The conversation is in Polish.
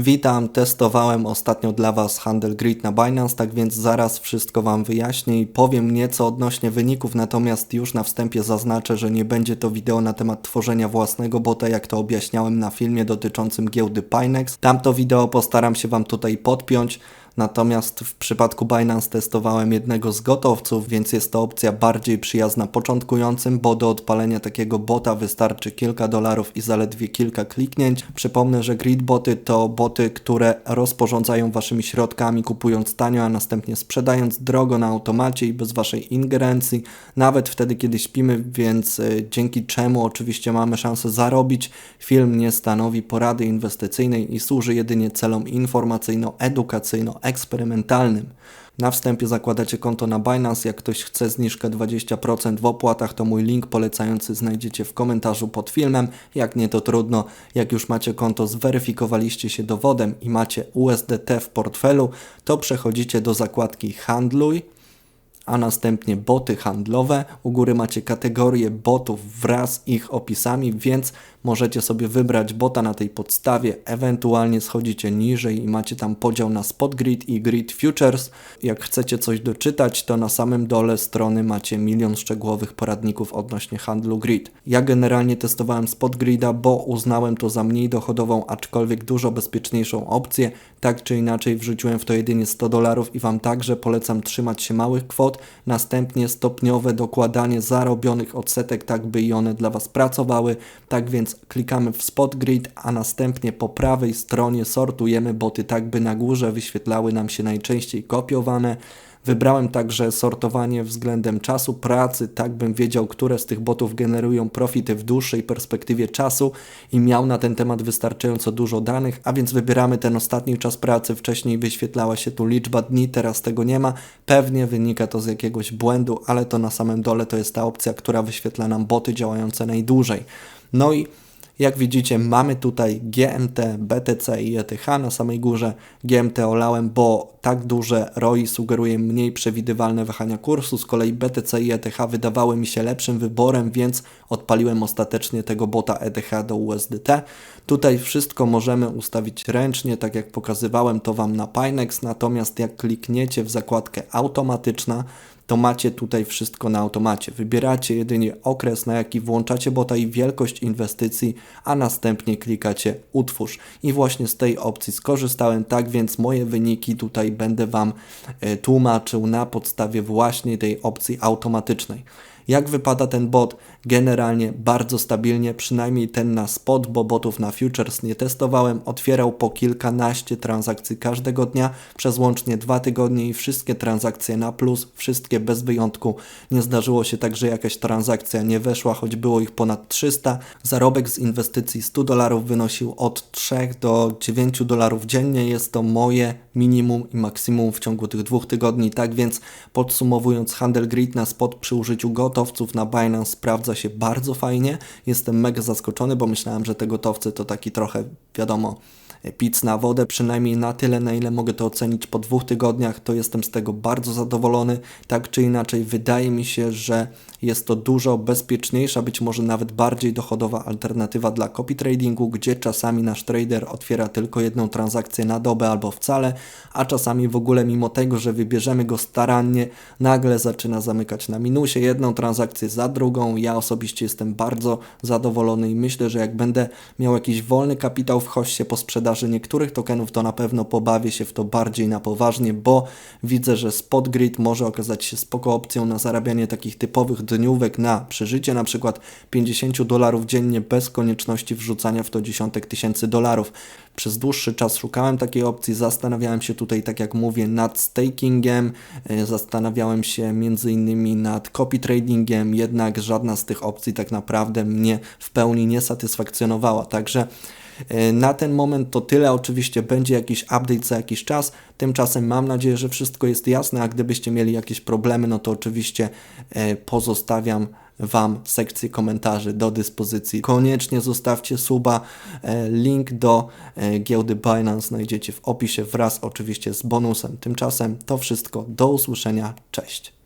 Witam, testowałem ostatnio dla Was handel grid na Binance, tak więc zaraz wszystko Wam wyjaśnię i powiem nieco odnośnie wyników, natomiast już na wstępie zaznaczę, że nie będzie to wideo na temat tworzenia własnego bota, jak to objaśniałem na filmie dotyczącym giełdy Pinex. Tamto wideo postaram się Wam tutaj podpiąć, Natomiast w przypadku Binance testowałem jednego z gotowców, więc jest to opcja bardziej przyjazna początkującym, bo do odpalenia takiego bota wystarczy kilka dolarów i zaledwie kilka kliknięć. Przypomnę, że gridboty to boty, które rozporządzają waszymi środkami, kupując tanio, a następnie sprzedając drogo na automacie i bez waszej ingerencji, nawet wtedy, kiedy śpimy, więc y, dzięki czemu oczywiście mamy szansę zarobić. Film nie stanowi porady inwestycyjnej i służy jedynie celom informacyjno-edukacyjno eksperymentalnym. Na wstępie zakładacie konto na Binance. Jak ktoś chce zniżkę 20% w opłatach, to mój link polecający znajdziecie w komentarzu pod filmem. Jak nie, to trudno. Jak już macie konto, zweryfikowaliście się dowodem i macie USDT w portfelu, to przechodzicie do zakładki Handluj a następnie boty handlowe. U góry macie kategorię botów wraz z ich opisami, więc możecie sobie wybrać bota na tej podstawie, ewentualnie schodzicie niżej i macie tam podział na Spot Grid i Grid Futures. Jak chcecie coś doczytać, to na samym dole strony macie milion szczegółowych poradników odnośnie handlu grid. Ja generalnie testowałem Spot Grida, bo uznałem to za mniej dochodową, aczkolwiek dużo bezpieczniejszą opcję. Tak czy inaczej wrzuciłem w to jedynie 100 dolarów i Wam także polecam trzymać się małych kwot, następnie stopniowe dokładanie zarobionych odsetek, tak by i one dla Was pracowały. Tak więc klikamy w Spot Grid, a następnie po prawej stronie sortujemy boty tak, by na górze wyświetlały nam się najczęściej kopiowane. Wybrałem także sortowanie względem czasu pracy, tak bym wiedział, które z tych botów generują profity w dłuższej perspektywie czasu i miał na ten temat wystarczająco dużo danych, a więc wybieramy ten ostatni czas pracy. Wcześniej wyświetlała się tu liczba dni, teraz tego nie ma. Pewnie wynika to z jakiegoś błędu, ale to na samym dole to jest ta opcja, która wyświetla nam boty działające najdłużej. No i jak widzicie, mamy tutaj GMT, BTC i ETH na samej górze. GMT olałem, bo tak duże ROI sugeruje mniej przewidywalne wahania kursu. Z kolei BTC i ETH wydawały mi się lepszym wyborem, więc odpaliłem ostatecznie tego bota ETH do USDT. Tutaj wszystko możemy ustawić ręcznie, tak jak pokazywałem to Wam na Pinex, natomiast jak klikniecie w zakładkę automatyczna, to macie tutaj wszystko na automacie. Wybieracie jedynie okres, na jaki włączacie bota i wielkość inwestycji, a następnie klikacie utwórz. I właśnie z tej opcji skorzystałem, tak więc moje wyniki tutaj będę Wam e, tłumaczył na podstawie właśnie tej opcji automatycznej. Jak wypada ten bot? Generalnie bardzo stabilnie, przynajmniej ten na spot, bo botów na futures nie testowałem. Otwierał po kilkanaście transakcji każdego dnia przez łącznie dwa tygodnie i wszystkie transakcje na plus, wszystkie bez wyjątku. Nie zdarzyło się tak, że jakaś transakcja nie weszła, choć było ich ponad 300. Zarobek z inwestycji 100 dolarów wynosił od 3 do 9 dolarów dziennie. Jest to moje minimum i maksimum w ciągu tych dwóch tygodni. Tak więc podsumowując, handel grid na spot przy użyciu gotowców na Binance sprawdza się bardzo fajnie. Jestem mega zaskoczony, bo myślałem, że te gotowce to taki trochę, wiadomo, pic na wodę, przynajmniej na tyle, na ile mogę to ocenić po dwóch tygodniach, to jestem z tego bardzo zadowolony. Tak czy inaczej, wydaje mi się, że jest to dużo bezpieczniejsza, być może nawet bardziej dochodowa alternatywa dla copy tradingu, gdzie czasami nasz trader otwiera tylko jedną transakcję na dobę albo wcale, a czasami w ogóle mimo tego, że wybierzemy go starannie, nagle zaczyna zamykać na minusie jedną transakcję za drugą. Ja osobiście jestem bardzo zadowolony i myślę, że jak będę miał jakiś wolny kapitał w hoście po sprzedaży niektórych tokenów, to na pewno pobawię się w to bardziej na poważnie, bo widzę, że Spot Grid może okazać się spoko opcją na zarabianie takich typowych dniówek na przeżycie, na przykład 50 dolarów dziennie bez konieczności wrzucania w to dziesiątek tysięcy dolarów. Przez dłuższy czas szukałem takiej opcji, zastanawiałem się tutaj, tak jak mówię, nad stakingiem, e, zastanawiałem się między innymi nad copy tradingiem, jednak żadna z tych opcji tak naprawdę mnie w pełni nie satysfakcjonowała. Także na ten moment to tyle. Oczywiście będzie jakiś update za jakiś czas. Tymczasem mam nadzieję, że wszystko jest jasne, a gdybyście mieli jakieś problemy, no to oczywiście e, pozostawiam Wam sekcję komentarzy do dyspozycji. Koniecznie zostawcie suba. E, link do e, giełdy Binance znajdziecie w opisie wraz oczywiście z bonusem. Tymczasem to wszystko. Do usłyszenia. Cześć.